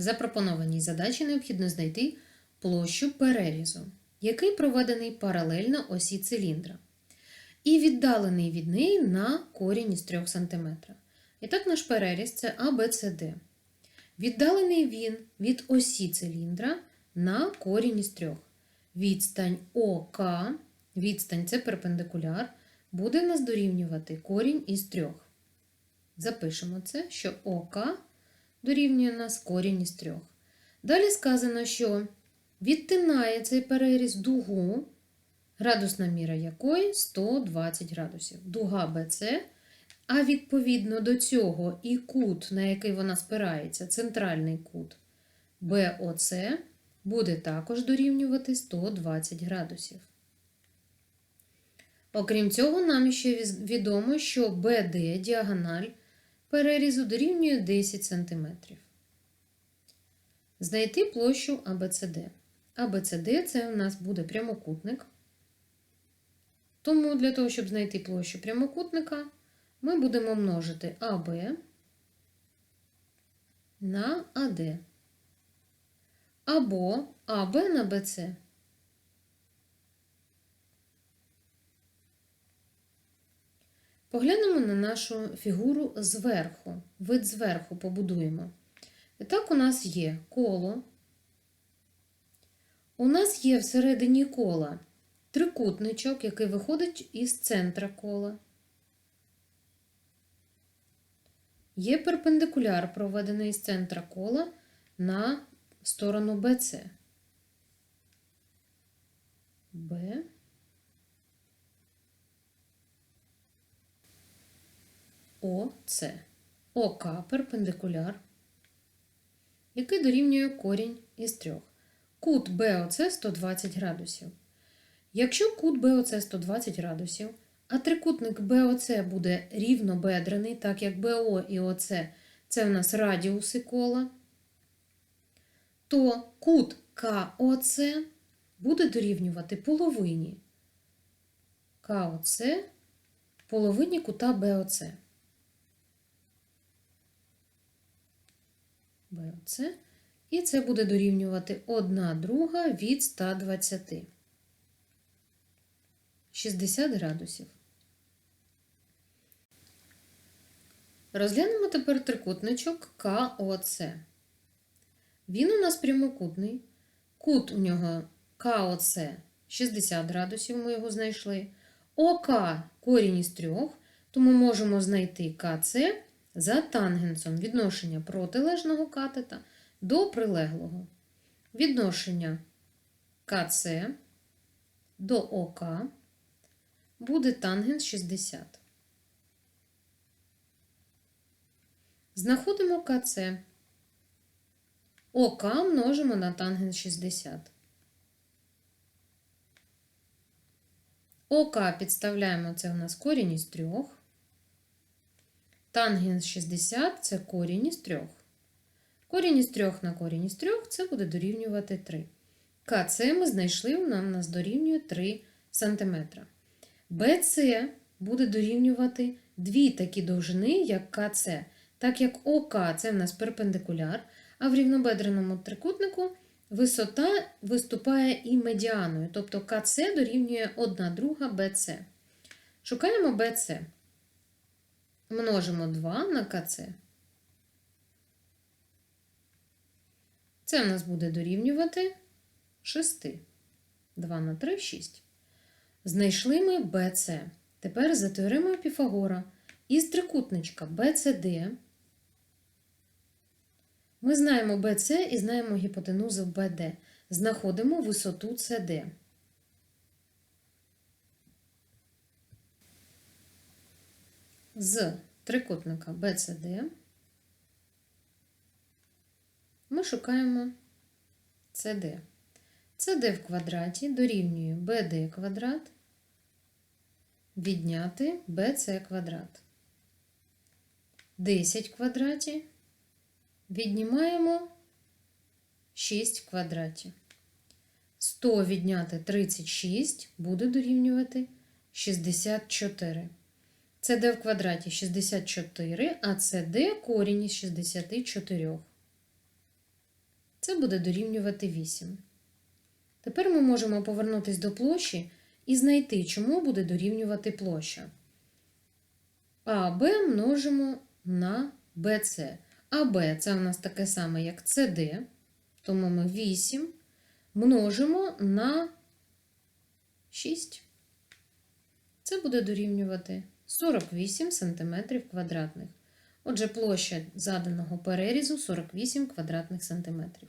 В запропонованій задачі необхідно знайти площу перерізу, який проведений паралельно осі циліндра, і віддалений від неї на корінь із 3 см. І так наш переріз це ABCD. Віддалений він від осі циліндра на корінь із 3. Відстань ОК, відстань це перпендикуляр, буде нас дорівнювати корінь із 3. Запишемо це, що ОК дорівнює нас корінь із 3. Далі сказано, що відтинає цей переріз дугу, градусна міра якої 120 градусів. Дуга BC, а відповідно до цього і кут, на який вона спирається, центральний кут BOC, буде також дорівнювати 120 градусів. Окрім цього, нам ще відомо, що BD діагональ перерізу дорівнює 10 см. Знайти площу ABCD. ABCD це у нас буде прямокутник. Тому для того, щоб знайти площу прямокутника, ми будемо множити АБ на АД. Або АБ на БЦ. Поглянемо на нашу фігуру зверху. Вид зверху побудуємо. І так у нас є коло. У нас є всередині кола трикутничок, який виходить із центра кола. Є перпендикуляр, проведений з центра кола на сторону BC. Б. ОС. ОК перпендикуляр, який дорівнює корінь із трьох. Кут БОЦ 120 градусів. Якщо кут БОЦ 120 градусів, а трикутник БОЦ буде рівнобедрений, так як БО і ОЦ це в нас радіуси кола, то кут КОЦ буде дорівнювати половині КОЦ половині кута БОЦ. БОЦ. І це буде дорівнювати 1 друга від 120. 60 градусів. Розглянемо тепер трикутничок КОЦ. Він у нас прямокутний. Кут у нього КОЦ 60 градусів, ми його знайшли. ОК корінь із 3, тому можемо знайти КЦ за тангенсом відношення протилежного катета до прилеглого. Відношення КЦ до ОК буде тангенс 60. Знаходимо КЦ. ОК множимо на тангенс 60. ОК підставляємо, це у нас корінь із 3. Тангенс 60 це корінь із 3. Корінь із 3 на корінь із 3 це буде дорівнювати 3. КЦ ми знайшли, нам нас дорівнює 3 см. БЦ буде дорівнювати дві такі довжини, як КЦ, так як ОК це в нас перпендикуляр, а в рівнобедреному трикутнику висота виступає і медіаною, тобто КЦ дорівнює 1 друга БЦ. Шукаємо БЦ. Множимо 2 на КЦ. Це в нас буде дорівнювати 6. 2 на 3 6. Знайшли ми BC. Тепер за теоремою Піфагора із трикутничка BCD ми знаємо BC і знаємо гіпотенузу BD. Знаходимо висоту CD. З трикутника BCD ми шукаємо CD. CD в квадраті дорівнює BD квадрат відняти BC квадрат. 10 в квадраті віднімаємо 6 в квадраті. 100 відняти 36 буде дорівнювати 64. CD в квадраті 64, а CD корінь із 64. Це буде дорівнювати 8. Тепер ми можемо повернутися до площі і знайти, чому буде дорівнювати площа. АБ множимо на БЦ. АБ це у нас таке саме, як СД, тому ми 8 множимо на 6. Це буде дорівнювати 48 см квадратних. Отже, площа заданого перерізу 48 квадратних сантиметрів.